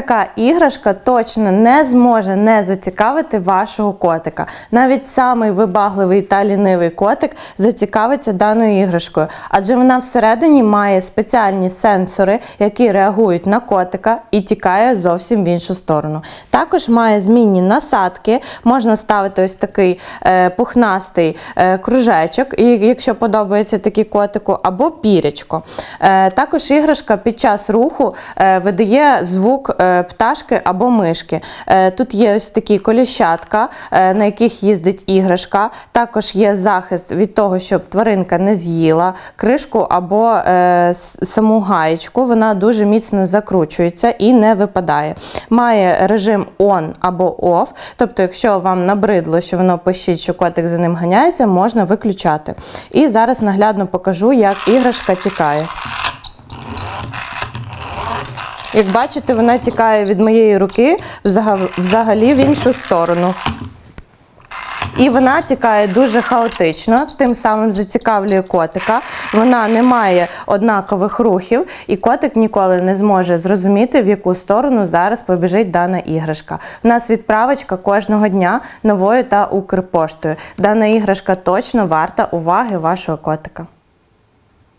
така іграшка точно не зможе не зацікавити вашого котика. Навіть самий вибагливий та лінивий котик зацікавиться даною іграшкою, адже вона всередині має спеціальні сенсори, які реагують на котика і тікає зовсім в іншу сторону. Також має змінні насадки, можна ставити ось такий е, пухнастий е, кружечок, якщо подобається такий котику, або пірячко. Е, також іграшка під час руху е, видає звук е, пташки або мишки. Е, тут є ось такі коліщатка, е, на яких їздить іграшка. Також є захист від того, щоб тваринка не з'їла кришку або е, саму гаєчку. Вона дуже міцно закручується і не випадає. Має режим on або off, тобто, якщо вам набридло, що воно пищить, що котик за ним ганяється, можна виключати. І зараз наглядно покажу, як іграшка тікає. Як бачите, вона тікає від моєї руки взагалі в іншу сторону. І вона тікає дуже хаотично, тим самим зацікавлює котика. Вона не має однакових рухів, і котик ніколи не зможе зрозуміти, в яку сторону зараз побіжить дана іграшка. У нас відправочка кожного дня новою та Укрпоштою. Дана іграшка точно варта уваги вашого котика.